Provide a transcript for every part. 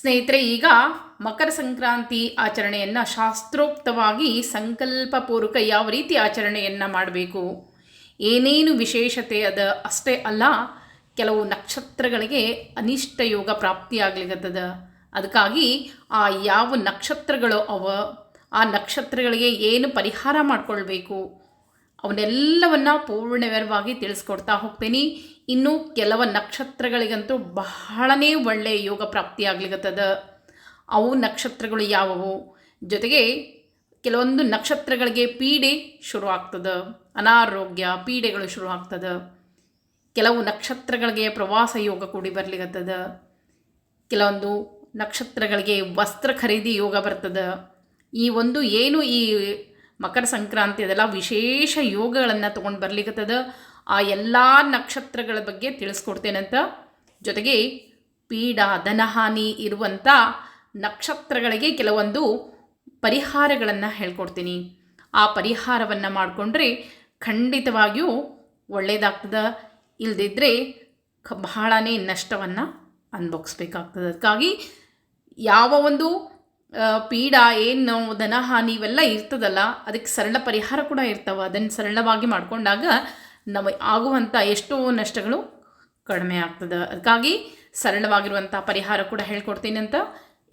ಸ್ನೇಹಿತರೆ, ಈಗ ಮಕರ ಸಂಕ್ರಾಂತಿ ಆಚರಣೆಯನ್ನು ಶಾಸ್ತ್ರೋಕ್ತವಾಗಿ ಸಂಕಲ್ಪಪೂರ್ವಕ ಯಾವ ರೀತಿ ಆಚರಣೆಯನ್ನು ಮಾಡಬೇಕು? ಏನೇನು ವಿಶೇಷತೆ ಅದ? ಅಷ್ಟೇ ಅಲ್ಲ, ಕೆಲವು ನಕ್ಷತ್ರಗಳಿಗೆ ಅನಿಷ್ಟ ಯೋಗ ಪ್ರಾಪ್ತಿಯಾಗ್ಲಿಕ್ಕದ ಅದಕ್ಕಾಗಿ ಆ ಯಾವ ನಕ್ಷತ್ರಗಳು ಅವ? ಆ ನಕ್ಷತ್ರಗಳಿಗೆ ಏನು ಪರಿಹಾರ ಮಾಡಿಕೊಳ್ಬೇಕು? ಅವನ್ನೆಲ್ಲವನ್ನ ಪೂರ್ಣವಿರವಾಗಿ ತಿಳಿಸ್ಕೊಡ್ತಾ ಹೋಗ್ತೀನಿ. ಇನ್ನು ಕೆಲವು ನಕ್ಷತ್ರಗಳಿಗಂತೂ ಬಹಳನೇ ಒಳ್ಳೆಯ ಯೋಗ ಪ್ರಾಪ್ತಿಯಾಗ್ಲಿಕ್ಕತ್ತದ ಅವು ನಕ್ಷತ್ರಗಳು ಯಾವುವು? ಜೊತೆಗೆ ಕೆಲವೊಂದು ನಕ್ಷತ್ರಗಳಿಗೆ ಪೀಡೆ ಶುರು ಆಗ್ತದೆ ಅನಾರೋಗ್ಯ, ಪೀಡೆಗಳು ಶುರು ಆಗ್ತದೆ ಕೆಲವು ನಕ್ಷತ್ರಗಳಿಗೆ ಪ್ರವಾಸ ಯೋಗ ಕೂಡಿ ಬರ್ಲಿಕ್ಕತ್ತದ ಕೆಲವೊಂದು ನಕ್ಷತ್ರಗಳಿಗೆ ವಸ್ತ್ರ ಖರೀದಿ ಯೋಗ ಬರ್ತದೆ. ಈ ಒಂದು ಏನು ಈ ಮಕರ ಸಂಕ್ರಾಂತಿ ಅದೆಲ್ಲ ವಿಶೇಷ ಯೋಗಗಳನ್ನು ತೊಗೊಂಡು ಬರ್ಲಿಕ್ಕತ್ತದ ಆ ಎಲ್ಲ ನಕ್ಷತ್ರಗಳ ಬಗ್ಗೆ ತಿಳಿಸ್ಕೊಡ್ತೇನಂತ. ಜೊತೆಗೆ ಪೀಡ ಧನಹಾನಿ ಇರುವಂಥ ನಕ್ಷತ್ರಗಳಿಗೆ ಕೆಲವೊಂದು ಪರಿಹಾರಗಳನ್ನು ಹೇಳ್ಕೊಡ್ತೀನಿ. ಆ ಪರಿಹಾರವನ್ನು ಮಾಡಿಕೊಂಡ್ರೆ ಖಂಡಿತವಾಗಿಯೂ ಒಳ್ಳೆಯದಾಗ್ತದೆ ಇಲ್ಲದಿದ್ದರೆ ಬಹಳನೇ ನಷ್ಟವನ್ನು ಅನುಭವಿಸ್ಬೇಕಾಗ್ತದೆ. ಅದಕ್ಕಾಗಿ ಯಾವ ಒಂದು ಪೀಡ, ಏನು ಧನಹಾನಿ ಇವೆಲ್ಲ ಇರ್ತದಲ್ಲ, ಅದಕ್ಕೆ ಸರಳ ಪರಿಹಾರ ಕೂಡ ಇರ್ತಾವೆ. ಅದನ್ನು ಸರಳವಾಗಿ ಮಾಡಿಕೊಂಡಾಗ ನಮಗೆ ಆಗುವಂಥ ಎಷ್ಟೋ ನಷ್ಟಗಳು ಕಡಿಮೆ ಆಗ್ತದೆ. ಅದಕ್ಕಾಗಿ ಸರಳವಾಗಿರುವಂಥ ಪರಿಹಾರ ಕೂಡ ಹೇಳ್ಕೊಡ್ತೀನಿ ಅಂತ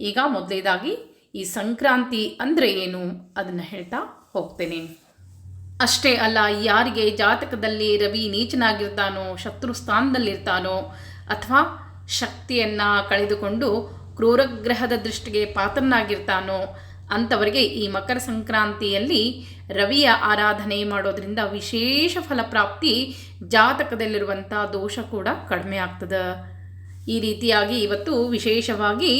ಈಗ ಮೊದಲೇದಾಗಿ ಈ ಸಂಕ್ರಾಂತಿ ಅಂದರೆ ಏನು ಅದನ್ನು ಹೇಳ್ತಾ ಹೋಗ್ತೇನೆ. ಅಷ್ಟೇ ಅಲ್ಲ, ಯಾರಿಗೆ ಜಾತಕದಲ್ಲಿ ರವಿ ನೀಚನಾಗಿರ್ತಾನೋ, ಶತ್ರು ಸ್ಥಾನದಲ್ಲಿರ್ತಾನೋ ಅಥವಾ ಶಕ್ತಿಯನ್ನು ಕಳೆದುಕೊಂಡು ಕ್ರೂರಗ್ರಹದ ದೃಷ್ಟಿಗೆ ಪಾತ್ರನಾಗಿರ್ತಾನೋ ಅಂಥವರಿಗೆ ಈ ಮಕರ ಸಂಕ್ರಾಂತಿಯಲ್ಲಿ ರವಿಯ ಆರಾಧನೆ ಮಾಡೋದ್ರಿಂದ ವಿಶೇಷ ಫಲಪ್ರಾಪ್ತಿ ಜಾತಕದಲ್ಲಿರುವಂಥ ದೋಷ ಕೂಡ ಕಡಿಮೆ ಆಗ್ತದೆ. ಈ ರೀತಿಯಾಗಿ ಇವತ್ತು ವಿಶೇಷವಾಗಿ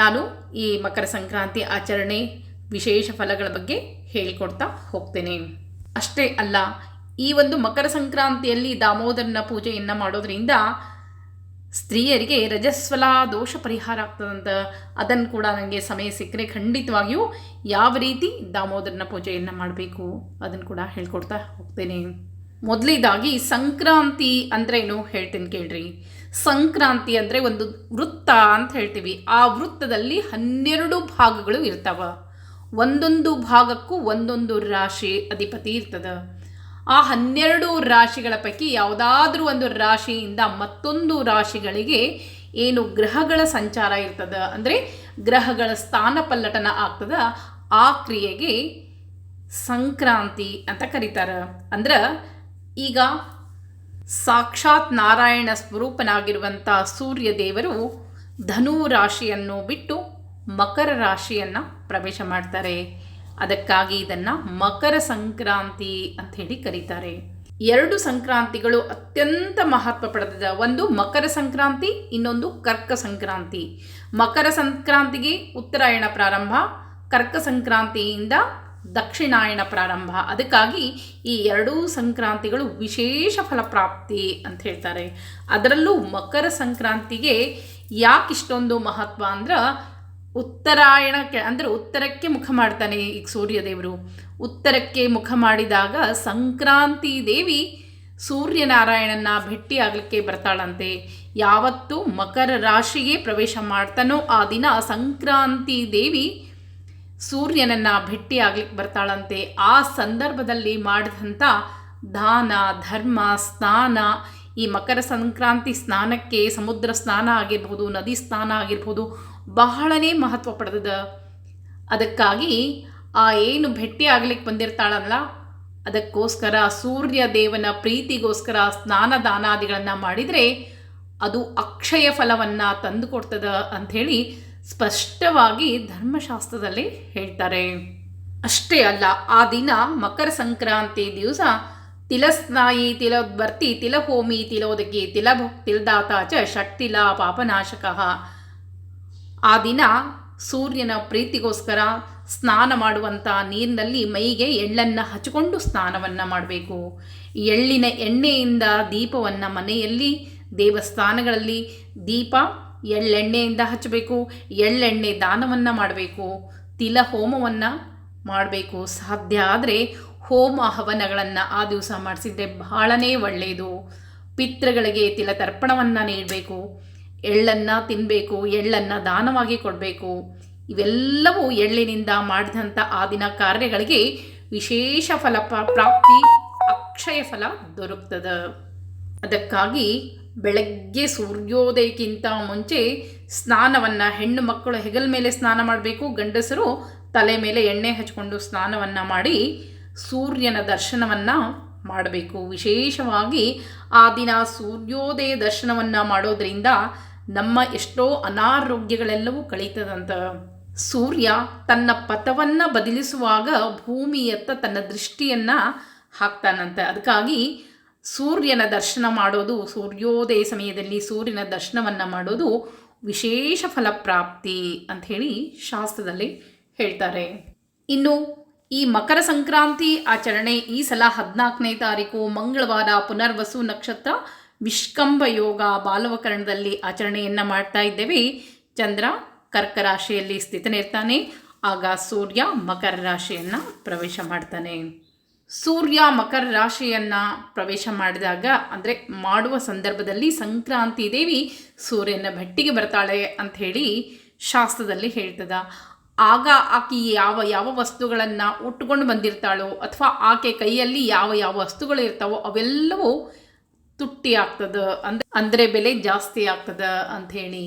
ನಾನು ಈ ಮಕರ ಸಂಕ್ರಾಂತಿ ಆಚರಣೆ ವಿಶೇಷ ಫಲಗಳ ಬಗ್ಗೆ ಹೇಳಿಕೊಡ್ತಾ ಹೋಗ್ತೇನೆ. ಅಷ್ಟೇ ಅಲ್ಲ, ಈ ಒಂದು ಮಕರ ಸಂಕ್ರಾಂತಿಯಲ್ಲಿ ದಾಮೋದರನ ಪೂಜೆಯನ್ನು ಮಾಡೋದ್ರಿಂದ ಸ್ತ್ರೀಯರಿಗೆ ರಜಸ್ವಲ ದೋಷ ಪರಿಹಾರ ಆಗ್ತದಂತ ಅದನ್ನು ಕೂಡ ನನಗೆ ಸಮಯ ಸಿಕ್ಕರೆ ಖಂಡಿತವಾಗಿಯೂ ಯಾವ ರೀತಿ ದಾಮೋದರನ ಪೂಜೆಯನ್ನು ಮಾಡಬೇಕು ಅದನ್ನು ಕೂಡ ಹೇಳ್ಕೊಡ್ತಾ ಹೋಗ್ತೇನೆ. ಮೊದಲೇದಾಗಿ ಸಂಕ್ರಾಂತಿ ಅಂದ್ರೇನು ಹೇಳ್ತೀನಿ ಕೇಳ್ರಿ. ಸಂಕ್ರಾಂತಿ ಅಂದರೆ ಒಂದು ವೃತ್ತ ಅಂತ ಹೇಳ್ತೀವಿ. ಆ ವೃತ್ತದಲ್ಲಿ ಹನ್ನೆರಡು ಭಾಗಗಳು ಇರ್ತಾವ. ಒಂದೊಂದು ಭಾಗಕ್ಕೂ ಒಂದೊಂದು ರಾಶಿ ಅಧಿಪತಿ ಇರ್ತದೆ. ಆ ಹನ್ನೆರಡು ರಾಶಿಗಳ ಪೈಕಿ ಯಾವುದಾದ್ರೂ ಒಂದು ರಾಶಿಯಿಂದ ಮತ್ತೊಂದು ರಾಶಿಗಳಿಗೆ ಏನು ಗ್ರಹಗಳ ಸಂಚಾರ ಇರ್ತದ? ಅಂದರೆ ಗ್ರಹಗಳ ಸ್ಥಾನ ಪಲ್ಲಟನ ಆಗ್ತದ? ಆ ಕ್ರಿಯೆಗೆ ಸಂಕ್ರಾಂತಿ ಅಂತ ಕರೀತಾರೆ. ಅಂದ್ರೆ ಈಗ ಸಾಕ್ಷಾತ್ ನಾರಾಯಣ ಸ್ವರೂಪನಾಗಿರುವಂಥ ಸೂರ್ಯ ದೇವರು ಧನು ರಾಶಿಯನ್ನು ಬಿಟ್ಟು ಮಕರ ರಾಶಿಯನ್ನು ಪ್ರವೇಶ ಮಾಡ್ತಾರೆ. ಅದಕ್ಕಾಗಿ ಇದನ್ನು ಮಕರ ಸಂಕ್ರಾಂತಿ ಅಂತ ಹೇಳಿ ಕರೀತಾರೆ. ಎರಡು ಸಂಕ್ರಾಂತಿಗಳು ಅತ್ಯಂತ ಮಹತ್ವ ಪಡೆದಿದೆ. ಒಂದು ಮಕರ ಸಂಕ್ರಾಂತಿ, ಇನ್ನೊಂದು ಕರ್ಕ ಸಂಕ್ರಾಂತಿ. ಮಕರ ಸಂಕ್ರಾಂತಿಗೆ ಉತ್ತರಾಯಣ ಪ್ರಾರಂಭ, ಕರ್ಕ ಸಂಕ್ರಾಂತಿಯಿಂದ ದಕ್ಷಿಣಾಯಣ ಪ್ರಾರಂಭ. ಅದಕ್ಕಾಗಿ ಈ ಎರಡೂ ಸಂಕ್ರಾಂತಿಗಳು ವಿಶೇಷ ಫಲಪ್ರಾಪ್ತಿ ಅಂತ ಹೇಳ್ತಾರೆ. ಅದರಲ್ಲೂ ಮಕರ ಸಂಕ್ರಾಂತಿಗೆ ಯಾಕೆ ಇಷ್ಟೊಂದು ಮಹತ್ವ ಅಂದ್ರೆ ಉತ್ತರಾಯಣಕ್ಕೆ, ಅಂದರೆ ಉತ್ತರಕ್ಕೆ ಮುಖ ಮಾಡ್ತಾನೆ ಈಗ ಸೂರ್ಯದೇವರು. ಉತ್ತರಕ್ಕೆ ಮುಖ ಮಾಡಿದಾಗ ಸಂಕ್ರಾಂತಿ ದೇವಿ ಸೂರ್ಯನಾರಾಯಣನ ಭೇಟಿ ಆಗಲಿಕ್ಕೆ ಬರ್ತಾಳಂತೆ. ಯಾವತ್ತು ಮಕರ ರಾಶಿಗೆ ಪ್ರವೇಶ ಮಾಡ್ತಾನೋ ಆ ದಿನ ಸಂಕ್ರಾಂತಿ ದೇವಿ ಸೂರ್ಯನನ್ನು ಭೇಟಿ ಆಗ್ಲಿಕ್ಕೆ ಬರ್ತಾಳಂತೆ. ಆ ಸಂದರ್ಭದಲ್ಲಿ ಮಾಡಿದಂಥ ದಾನ, ಧರ್ಮ, ಸ್ನಾನ, ಈ ಮಕರ ಸಂಕ್ರಾಂತಿ ಸ್ನಾನಕ್ಕೆ ಸಮುದ್ರ ಸ್ನಾನ ಆಗಿರ್ಬೋದು, ನದಿ ಸ್ನಾನ ಆಗಿರ್ಬೋದು ಬಹಳನೇ ಮಹತ್ವ ಪಡೆದದ. ಅದಕ್ಕಾಗಿ ಆ ಏನು ಭೇಟಿ ಆಗ್ಲಿಕ್ಕೆ ಬಂದಿರ್ತಾಳಲ್ಲ, ಅದಕ್ಕೋಸ್ಕರ ಸೂರ್ಯ ದೇವನ ಪ್ರೀತಿಗೋಸ್ಕರ ಸ್ನಾನ ದಾನಾದಿಗಳನ್ನು ಮಾಡಿದರೆ ಅದು ಅಕ್ಷಯ ಫಲವನ್ನು ತಂದು ಕೊಡ್ತದ ಅಂಥೇಳಿ ಸ್ಪಷ್ಟವಾಗಿ ಧರ್ಮಶಾಸ್ತ್ರದಲ್ಲಿ ಹೇಳ್ತಾರೆ. ಅಷ್ಟೇ ಅಲ್ಲ, ಆ ದಿನ ಮಕರ ಸಂಕ್ರಾಂತಿ ದಿವಸ ತಿಲಸ್ನಾಯಿ ತಿಲ ತಿಲಹೋಮಿ ತಿಲೋದಕ್ಕೆ ತಿಲಭುಕ್ ತಿಲ್ದಾತ ಚ ಷಟ್ತಿಲ ಪಾಪನಾಶಕಃ. ಆ ದಿನ ಸೂರ್ಯನ ಪ್ರೀತಿಗೋಸ್ಕರ ಸ್ನಾನ ಮಾಡುವಂಥ ನೀರಿನಲ್ಲಿ ಮೈಗೆ ಎಳ್ಳನ್ನು ಹಚ್ಚಿಕೊಂಡು ಸ್ನಾನವನ್ನು ಮಾಡಬೇಕು. ಎಳ್ಳಿನ ಎಣ್ಣೆಯಿಂದ ದೀಪವನ್ನು ಮನೆಯಲ್ಲಿ, ದೇವಸ್ಥಾನಗಳಲ್ಲಿ ದೀಪ ಎಳ್ಳೆಣ್ಣೆಯಿಂದ ಹಚ್ಚಬೇಕು. ಎಳ್ಳೆಣ್ಣೆ ದಾನವನ್ನು ಮಾಡಬೇಕು. ತಿಲ ಹೋಮವನ್ನು ಮಾಡಬೇಕು. ಸಾಧ್ಯ ಆದರೆ ಹೋಮ ಹವನಗಳನ್ನು ಆ ದಿವಸ ಮಾಡಿಸಿದ್ರೆ ಬಹಳನೇ ಒಳ್ಳೆಯದು ಪಿತೃಗಳಿಗೆ ತಿಲ ತರ್ಪಣವನ್ನು ನೀಡಬೇಕು. ಎಳ್ಳನ್ನು ತಿನ್ನಬೇಕು ಎಳ್ಳನ್ನು ದಾನವಾಗಿ ಕೊಡಬೇಕು. ಇವೆಲ್ಲವೂ ಎಳ್ಳಿನಿಂದ ಮಾಡಿದಂಥ ಆ ದಿನ ಕಾರ್ಯಗಳಿಗೆ ವಿಶೇಷ ಫಲ ಪ್ರ- ಪ್ರಾಪ್ತಿ, ಅಕ್ಷಯ ಫಲ ದೊರಕ್ತದೆ. ಅದಕ್ಕಾಗಿ ಬೆಳಗ್ಗೆ ಸೂರ್ಯೋದಯಕ್ಕಿಂತ ಮುಂಚೆ ಸ್ನಾನವನ್ನು ಹೆಣ್ಣು ಮಕ್ಕಳು ಹೆಗಲ ಮೇಲೆ ಸ್ನಾನ ಮಾಡಬೇಕು. ಗಂಡಸರು ತಲೆ ಮೇಲೆ ಎಣ್ಣೆ ಹಚ್ಕೊಂಡು ಸ್ನಾನವನ್ನು ಮಾಡಿ ಸೂರ್ಯನ ದರ್ಶನವನ್ನು ಮಾಡಬೇಕು. ವಿಶೇಷವಾಗಿ ಆ ದಿನ ಸೂರ್ಯೋದಯ ದರ್ಶನವನ್ನು ಮಾಡೋದ್ರಿಂದ ನಮ್ಮ ಎಷ್ಟೋ ಅನಾರೋಗ್ಯಗಳೆಲ್ಲವೂ ಕಳೀತದಂತ ಸೂರ್ಯ ತನ್ನ ಪಥವನ್ನು ಬದಲಿಸುವಾಗ ಭೂಮಿಯತ್ತ ತನ್ನ ದೃಷ್ಟಿಯನ್ನು ಹಾಕ್ತಾನಂತೆ. ಅದಕ್ಕಾಗಿ ಸೂರ್ಯನ ದರ್ಶನ ಮಾಡೋದು, ಸೂರ್ಯೋದಯ ಸಮಯದಲ್ಲಿ ಸೂರ್ಯನ ದರ್ಶನವನ್ನು ಮಾಡೋದು ವಿಶೇಷ ಫಲಪ್ರಾಪ್ತಿ ಅಂಥೇಳಿ ಶಾಸ್ತ್ರದಲ್ಲಿ ಹೇಳ್ತಾರೆ. ಇನ್ನು ಈ ಮಕರ ಸಂಕ್ರಾಂತಿ ಆಚರಣೆ ಈ ಸಲ ಹದಿನಾಲ್ಕನೇ ತಾರೀಕು ಮಂಗಳವಾರ ಪುನರ್ವಸು ನಕ್ಷತ್ರ ವಿಷ್ಕಂಭ ಯೋಗ ಬಾಲವಕರಣದಲ್ಲಿ ಆಚರಣೆಯನ್ನು ಮಾಡ್ತಾ ಇದ್ದೇವೆ. ಚಂದ್ರ ಕರ್ಕ ರಾಶಿಯಲ್ಲಿ ಸ್ಥಿತನಿರ್ತಾನೆ. ಆಗ ಸೂರ್ಯ ಮಕರ ರಾಶಿಯನ್ನು ಪ್ರವೇಶ ಮಾಡ್ತಾನೆ. ಸೂರ್ಯ ಮಕರ ರಾಶಿಯನ್ನು ಪ್ರವೇಶ ಮಾಡಿದಾಗ, ಅಂದರೆ ಮಾಡುವ ಸಂದರ್ಭದಲ್ಲಿ ಸಂಕ್ರಾಂತಿ ದೇವಿ ಸೂರ್ಯನ ಭಟ್ಟಿಗೆ ಬರ್ತಾಳೆ ಅಂಥೇಳಿ ಶಾಸ್ತ್ರದಲ್ಲಿ ಹೇಳ್ತದ. ಆಗ ಆಕೆ ಯಾವ ಯಾವ ವಸ್ತುಗಳನ್ನು ಉಟ್ಕೊಂಡು ಬಂದಿರ್ತಾಳೋ ಅಥವಾ ಆಕೆ ಕೈಯಲ್ಲಿ ಯಾವ ಯಾವ ವಸ್ತುಗಳು ಇರ್ತಾವೋ ಅವೆಲ್ಲವೂ ತುಟ್ಟಿ ಆಗ್ತದ ಅಂದ್ರೆ ಅಂದರೆ ಬೆಲೆ ಜಾಸ್ತಿ ಆಗ್ತದ ಹೇಳಿ.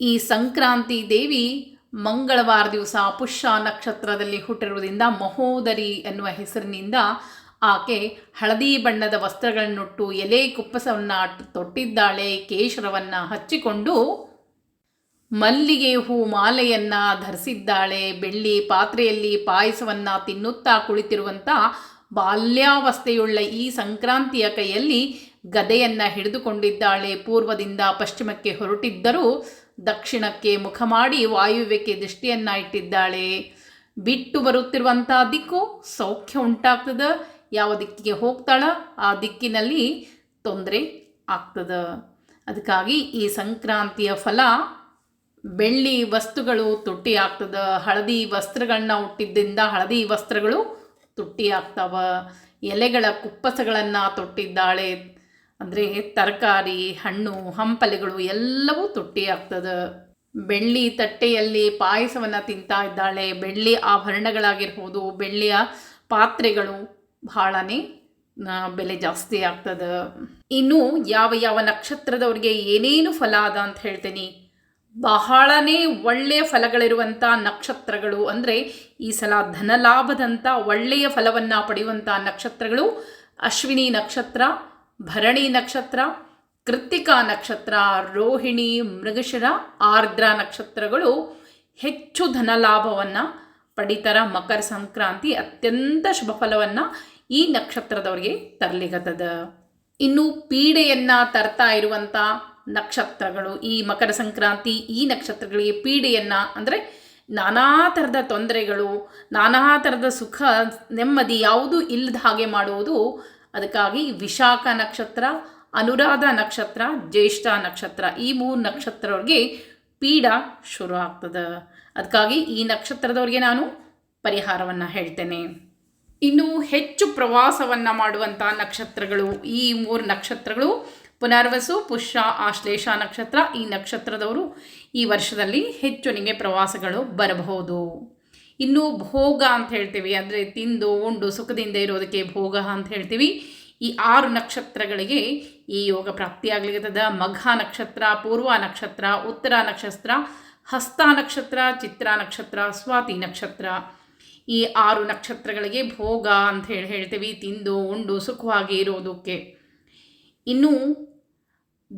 ಈ ಸಂಕ್ರಾಂತಿ ದೇವಿ ಮಂಗಳವಾರ ದಿವಸ ಪುಷ್ಯ ನಕ್ಷತ್ರದಲ್ಲಿ ಹುಟ್ಟಿರುವುದರಿಂದ ಮಹೋದರಿ ಎನ್ನುವ ಹೆಸರಿನಿಂದ ಆಕೆ ಹಳದಿ ಬಣ್ಣದ ವಸ್ತ್ರಗಳನ್ನುಟ್ಟು ಎಲೆ ಕುಪ್ಪಸವನ್ನು ತೊಟ್ಟಿದ್ದಾಳೆ. ಕೇಶರವನ್ನು ಹಚ್ಚಿಕೊಂಡು ಮಲ್ಲಿಗೆ ಹೂ ಮಾಲೆಯನ್ನು ಧರಿಸಿದ್ದಾಳೆ. ಬೆಳ್ಳಿ ಪಾತ್ರೆಯಲ್ಲಿ ಪಾಯಸವನ್ನು ತಿನ್ನುತ್ತಾ ಕುಳಿತಿರುವಂಥ ಬಾಲ್ಯಾವಸ್ಥೆಯುಳ್ಳ ಈ ಸಂಕ್ರಾಂತಿಯ ಕೈಯಲ್ಲಿ ಗದೆಯನ್ನು ಹಿಡಿದುಕೊಂಡಿದ್ದಾಳೆ. ಪೂರ್ವದಿಂದ ಪಶ್ಚಿಮಕ್ಕೆ ಹೊರಟಿದ್ದರೂ ದಕ್ಷಿಣಕ್ಕೆ ಮುಖ ಮಾಡಿ ವಾಯುವ್ಯಕ್ಕೆ ದೃಷ್ಟಿಯನ್ನು ಇಟ್ಟಿದ್ದಾಳೆ. ಬಿಟ್ಟು ಬರುತ್ತಿರುವಂಥ ದಿಕ್ಕು ಸೌಖ್ಯ ಉಂಟಾಗ್ತದ. ಯಾವ ದಿಕ್ಕಿಗೆ ಹೋಗ್ತಾಳ ಆ ದಿಕ್ಕಿನಲ್ಲಿ ತೊಂದರೆ ಆಗ್ತದ. ಅದಕ್ಕಾಗಿ ಈ ಸಂಕ್ರಾಂತಿಯ ಫಲ ಬೆಳ್ಳಿ ವಸ್ತುಗಳು ತುಟ್ಟಿ ಆಗ್ತದ ಹಳದಿ ವಸ್ತ್ರಗಳನ್ನ ಹುಟ್ಟಿದ್ದರಿಂದ ಹಳದಿ ವಸ್ತ್ರಗಳು ತುಟ್ಟಿ ಆಗ್ತಾವ ಎಲೆಗಳ ಕುಪ್ಪಸಗಳನ್ನು ತೊಟ್ಟಿದ್ದಾಳೆ. ಅಂದರೆ ತರಕಾರಿ, ಹಣ್ಣು, ಹಂಪಲೆಗಳು ಎಲ್ಲವೂ ತುಟ್ಟಿ ಆಗ್ತದೆ ಬೆಳ್ಳಿ ತಟ್ಟೆಯಲ್ಲಿ ಪಾಯಸವನ್ನು ತಿಂತಾ ಇದ್ದಾಳೆ. ಬೆಳ್ಳಿ ಆಭರಣಗಳಾಗಿರ್ಬೋದು, ಬೆಳ್ಳಿಯ ಪಾತ್ರೆಗಳು ಬಹಳನೇ ಬೆಲೆ ಜಾಸ್ತಿ ಆಗ್ತದೆ ಇನ್ನು ಯಾವ ಯಾವ ನಕ್ಷತ್ರದವ್ರಿಗೆ ಏನೇನು ಫಲ ಅದ ಅಂತ ಹೇಳ್ತೀನಿ. ಬಹಳನೇ ಒಳ್ಳೆಯ ಫಲಗಳಿರುವಂಥ ನಕ್ಷತ್ರಗಳು ಅಂದರೆ ಈ ಸಲ ಧನಲಾಭದಂಥ ಒಳ್ಳೆಯ ಫಲವನ್ನು ಪಡೆಯುವಂಥ ನಕ್ಷತ್ರಗಳು ಅಶ್ವಿನಿ ನಕ್ಷತ್ರ, ಭರಣಿ ನಕ್ಷತ್ರ, ಕೃತ್ತಿಕಾ ನಕ್ಷತ್ರ, ರೋಹಿಣಿ, ಮೃಗಶಿರ, ಆರ್ದ್ರ ನಕ್ಷತ್ರಗಳು ಹೆಚ್ಚು ಧನಲಾಭವನ್ನು ಪಡಿತರ ಮಕರ ಸಂಕ್ರಾಂತಿ ಅತ್ಯಂತ ಶುಭ ಫಲವನ್ನು ಈ ನಕ್ಷತ್ರದವರಿಗೆ ತರಲಿಗತದ ಇನ್ನು ಪೀಡೆಯನ್ನು ತರ್ತಾ ಇರುವಂಥ ನಕ್ಷತ್ರಗಳು, ಈ ಮಕರ ಸಂಕ್ರಾಂತಿ, ಈ ನಕ್ಷತ್ರಗಳಿಗೆ ಪೀಡೆಯನ್ನು, ಅಂದರೆ ನಾನಾ ಥರದ ತೊಂದರೆಗಳು, ನಾನಾ ಥರದ ಸುಖ, ನೆಮ್ಮದಿ ಯಾವುದೂ ಇಲ್ಲದ ಹಾಗೆ ಮಾಡುವುದು ಅದಕ್ಕಾಗಿ ವಿಶಾಖ ನಕ್ಷತ್ರ, ಅನುರಾಧ ನಕ್ಷತ್ರ, ಜ್ಯೇಷ್ಠ ನಕ್ಷತ್ರ, ಈ ಮೂರು ನಕ್ಷತ್ರವ್ರಿಗೆ ಪೀಡ ಶುರು ಆಗ್ತದೆ. ಅದಕ್ಕಾಗಿ ಈ ನಕ್ಷತ್ರದವ್ರಿಗೆ ನಾನು ಪರಿಹಾರವನ್ನು ಹೇಳ್ತೇನೆ. ಇನ್ನು ಹೆಚ್ಚು ಪ್ರವಾಸವನ್ನು ಮಾಡುವಂಥ ನಕ್ಷತ್ರಗಳು, ಈ ಮೂರು ನಕ್ಷತ್ರಗಳು ಪುನರ್ವಸು, ಪುಷ್ಯ, ಆಶ್ಲೇಷ ನಕ್ಷತ್ರ ಈ ನಕ್ಷತ್ರದವರು ಈ ವರ್ಷದಲ್ಲಿ ಹೆಚ್ಚು ನಿಮಗೆ ಪ್ರವಾಸಗಳು ಬರಬಹುದು. ಇನ್ನು ಭೋಗ ಅಂತ ಹೇಳ್ತೀವಿ, ಅಂದರೆ ತಿಂದು, ಉಂಡು, ಸುಖದಿಂದ ಇರೋದಕ್ಕೆ ಭೋಗ ಅಂತ ಹೇಳ್ತೀವಿ. ಈ ಆರು ನಕ್ಷತ್ರಗಳಿಗೆ ಈ ಯೋಗ ಪ್ರಾಪ್ತಿಯಾಗಲಿರ್ತದ ಮಘ ನಕ್ಷತ್ರ, ಪೂರ್ವ ನಕ್ಷತ್ರ, ಉತ್ತರ ನಕ್ಷತ್ರ, ಹಸ್ತ ನಕ್ಷತ್ರ, ಚಿತ್ರ ನಕ್ಷತ್ರ, ಸ್ವಾತಿ ನಕ್ಷತ್ರ. ಈ ಆರು ನಕ್ಷತ್ರಗಳಿಗೆ ಭೋಗ ಅಂತ ಹೇಳಿ ಹೇಳ್ತೀವಿ, ತಿಂದು, ಉಂಡು, ಸುಖವಾಗಿ ಇರೋದಕ್ಕೆ. ಇನ್ನು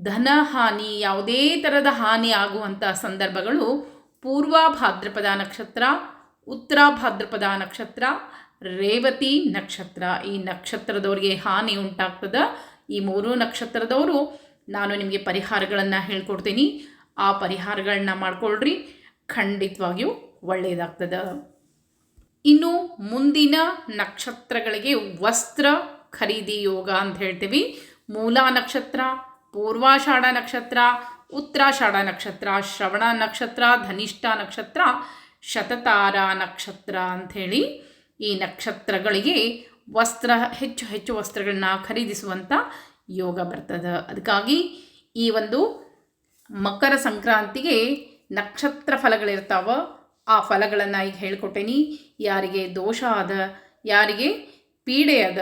ಧನ ಹಾನಿ, ಯಾವುದೇ ಥರದ ಹಾನಿ ಆಗುವಂಥ ಸಂದರ್ಭಗಳು ಪೂರ್ವ ಭಾದ್ರಪದ ನಕ್ಷತ್ರ, ಉತ್ತರ ಭಾದ್ರಪದ ನಕ್ಷತ್ರ, ರೇವತಿ ನಕ್ಷತ್ರ. ಈ ನಕ್ಷತ್ರದವರಿಗೆ ಹಾನಿ ಉಂಟಾಗ್ತದೆ. ಈ ಮೂರು ನಕ್ಷತ್ರದವರು ನಾನು ನಿಮಗೆ ಪರಿಹಾರಗಳನ್ನು ಹೇಳ್ಕೊಡ್ತೀನಿ. ಆ ಪರಿಹಾರಗಳನ್ನ ಮಾಡ್ಕೊಳ್ರಿ. ಖಂಡಿತವಾಗಿಯೂ ಒಳ್ಳೆಯದಾಗ್ತದೆ ಇನ್ನು ಮುಂದಿನ ನಕ್ಷತ್ರಗಳಿಗೆ ವಸ್ತ್ರ ಖರೀದಿ ಯೋಗ ಅಂತ ಹೇಳ್ತೀವಿ. ಮೂಲ ನಕ್ಷತ್ರ, ಪೂರ್ವಾಷಾಢ ನಕ್ಷತ್ರ, ಉತ್ತರಾಷಾಢ ನಕ್ಷತ್ರ, ಶ್ರವಣ ನಕ್ಷತ್ರ, ಧನಿಷ್ಠ ನಕ್ಷತ್ರ, ಶತತಾರ ನಕ್ಷತ್ರ ಅಂಥೇಳಿ ಈ ನಕ್ಷತ್ರಗಳಿಗೆ ವಸ್ತ್ರ, ಹೆಚ್ಚು ಹೆಚ್ಚು ವಸ್ತ್ರಗಳನ್ನ ಖರೀದಿಸುವಂಥ ಯೋಗ ಬರ್ತದೆ. ಅದಕ್ಕಾಗಿ ಈ ಒಂದು ಮಕರ ಸಂಕ್ರಾಂತಿಗೆ ನಕ್ಷತ್ರ ಫಲಗಳಿರ್ತಾವ, ಆ ಫಲಗಳನ್ನು ಈಗ ಹೇಳ್ಕೊಟ್ಟೇನಿ. ಯಾರಿಗೆ ದೋಷ ಅದ ಯಾರಿಗೆ ಪೀಡೆ ಅದ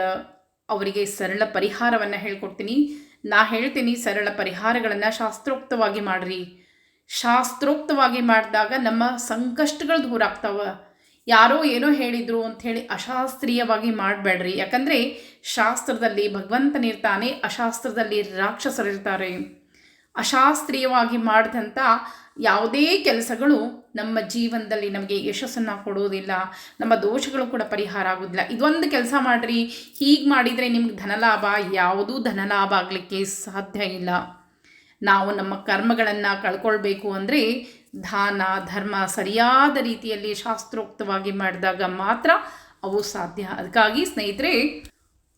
ಅವರಿಗೆ ಸರಳ ಪರಿಹಾರವನ್ನು ಹೇಳ್ಕೊಡ್ತೀನಿ. ನಾ ಹೇಳ್ತೀನಿ ಸರಳ ಪರಿಹಾರಗಳನ್ನು ಶಾಸ್ತ್ರೋಕ್ತವಾಗಿ ಮಾಡ್ರಿ. ಶಾಸ್ತ್ರೋಕ್ತವಾಗಿ ಮಾಡಿದಾಗ ನಮ್ಮ ಸಂಕಷ್ಟಗಳು ದೂರ ಆಗ್ತಾವ. ಯಾರೋ ಏನೋ ಹೇಳಿದರು ಅಂಥೇಳಿ ಅಶಾಸ್ತ್ರೀಯವಾಗಿ ಮಾಡಬೇಡ್ರಿ ಯಾಕಂದರೆ ಶಾಸ್ತ್ರದಲ್ಲಿ ಭಗವಂತನಿರ್ತಾನೆ, ಅಶಾಸ್ತ್ರದಲ್ಲಿ ರಾಕ್ಷಸರಿರ್ತಾರೆ. ಅಶಾಸ್ತ್ರೀಯವಾಗಿ ಮಾಡಿದಂಥ ಯಾವುದೇ ಕೆಲಸಗಳು ನಮ್ಮ ಜೀವನದಲ್ಲಿ ನಮಗೆ ಯಶಸ್ಸನ್ನು ಕೊಡೋದಿಲ್ಲ, ನಮ್ಮ ದೋಷಗಳು ಕೂಡ ಪರಿಹಾರ ಆಗೋದಿಲ್ಲ. ಇದೊಂದು ಕೆಲಸ ಮಾಡಿರಿ, ಹೀಗೆ ಮಾಡಿದರೆ ನಿಮ್ಗೆ ಧನಲಾಭ, ಯಾವುದೂ ಧನಲಾಭ ಆಗಲಿಕ್ಕೆ ಸಾಧ್ಯ ಇಲ್ಲ. ನಾವು ನಮ್ಮ ಕರ್ಮಗಳನ್ನು ಕಳ್ಕೊಳ್ಬೇಕು ಅಂದರೆ ದಾನ, ಧರ್ಮ ಸರಿಯಾದ ರೀತಿಯಲ್ಲಿ ಶಾಸ್ತ್ರೋಕ್ತವಾಗಿ ಮಾಡಿದಾಗ ಮಾತ್ರ ಅವು ಸಾಧ್ಯ. ಅದಕ್ಕಾಗಿ ಸ್ನೇಹಿತರೆ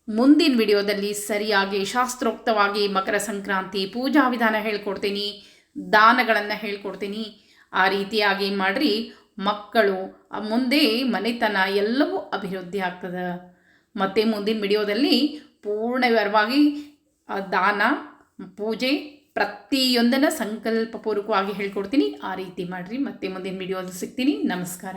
ಮುಂದಿನ ವಿಡಿಯೋದಲ್ಲಿ ಸರಿಯಾಗಿ ಶಾಸ್ತ್ರೋಕ್ತವಾಗಿ ಮಕರ ಸಂಕ್ರಾಂತಿ ಪೂಜಾ ವಿಧಾನ ಹೇಳ್ಕೊಡ್ತೀನಿ, ದಾನಗಳನ್ನು ಹೇಳ್ಕೊಡ್ತೀನಿ. ಆ ರೀತಿಯಾಗಿ ಮಾಡಿರಿ. ಮಕ್ಕಳು ಮುಂದೆ ಮನೆತನ ಎಲ್ಲವೂ ಅಭಿವೃದ್ಧಿ ಆಗ್ತದೆ. ಮತ್ತು ಮುಂದಿನ ವಿಡಿಯೋದಲ್ಲಿ ಪೂರ್ಣ ವಿವರವಾಗಿ ಆ ದಾನ, ಪೂಜೆ ಪ್ರತಿಯೊಂದನ್ನು ಸಂಕಲ್ಪಪೂರ್ವಕವಾಗಿ ಹೇಳ್ಕೊಡ್ತೀನಿ. ಆ ರೀತಿ ಮಾಡಿರಿ. ಮತ್ತೆ ಮುಂದಿನ ವಿಡಿಯೋದಲ್ಲಿ ಸಿಗ್ತೀನಿ. ನಮಸ್ಕಾರ.